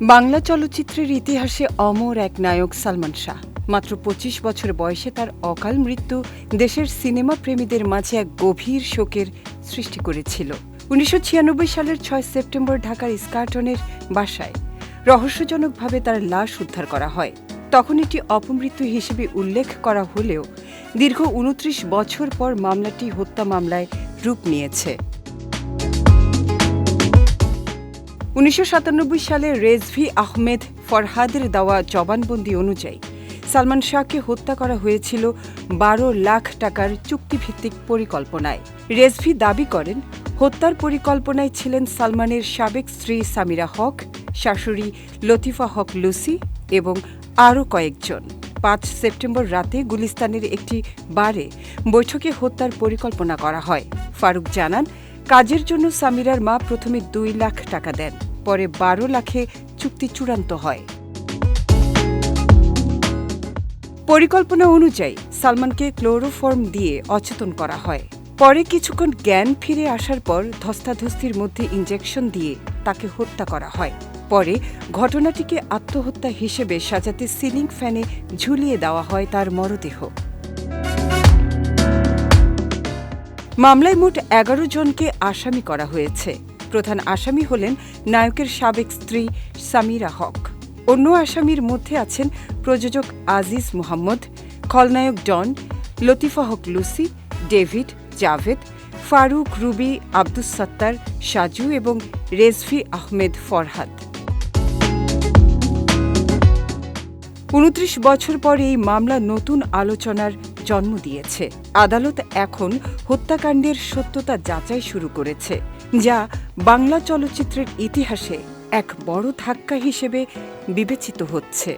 বাংলা চলচ্চিত্রের ইতিহাসে অমর এক নায়ক সালমান শাহ। মাত্র পঁচিশ বছর বয়সে তার অকাল মৃত্যু দেশের সিনেমা প্রেমীদের মাঝে এক গভীর শোকের সৃষ্টি করেছিল। উনিশশো ছিয়ানব্বই সালের ছয় সেপ্টেম্বর ঢাকার স্কার্টনের বাসায় রহস্যজনকভাবে তার লাশ উদ্ধার করা হয়। তখন এটি অপমৃত্যু হিসেবে উল্লেখ করা হলেও দীর্ঘ উনত্রিশ বছর পর মামলাটি হত্যা মামলায় রূপ নিয়েছে। উনিশশো সাতানব্বই সালে রেজভি আহমেদ ফরহাদের দেওয়া জবানবন্দি অনুযায়ী সালমান শাহকে হত্যা করা হয়েছিল বারো লাখ টাকার চুক্তিভিত্তিক পরিকল্পনায়। রেজভি দাবি করেন, হত্যার পরিকল্পনায় ছিলেন সালমানের সাবেক স্ত্রী সামিরা হক, শাশুড়ি লতিফা হক লুসি এবং আরও কয়েকজন। পাঁচ সেপ্টেম্বর রাতে গুলিস্তানের একটি বারে বৈঠকে হত্যার পরিকল্পনা করা হয়। ফারুক জানান কাজের জন্য সামিরার মা প্রথমে দুই লাখ টাকা দেন, পরে বারো লাখে চুক্তি চূড়ান্ত হয়। পরিকল্পনা অনুযায়ী সালমানকে ক্লোরোফর্ম দিয়ে অচেতন করা হয়। পরে কিছুক্ষণ জ্ঞান ফিরে আসার পর ধস্তাধস্তির মধ্যে ইঞ্জেকশন দিয়ে তাকে হত্যা করা হয়। পরে ঘটনাটিকে আত্মহত্যা হিসেবে সাজাতে সিলিং ফ্যানে ঝুলিয়ে দেওয়া হয় তার মরদেহ। মামলায় মোট এগারো জনকে আসামি করা হয়েছে। প্রধান আসামি হলেন নায়কের সাবেক স্ত্রী সামিরা হক। অন্য আসামির মধ্যে আছেন প্রযোজক আজিজ মোহাম্মদ, খলনায়ক Don, Latifa Haque Lucy, David Javed, Faruque Ruby, Abdus Sattar, Saju এবং রেজভি আহমেদ ফরহাদ। উনত্রিশ বছর পর এই মামলা নতুন আলোচনার জন্ম দিয়েছে। আদালত এখন হত্যাকাণ্ডের সত্যতা যাচাই শুরু করেছে, যা বাংলা চলচ্চিত্রের ইতিহাসে এক বড় ধাক্কা হিসেবে বিবেচিত হচ্ছে।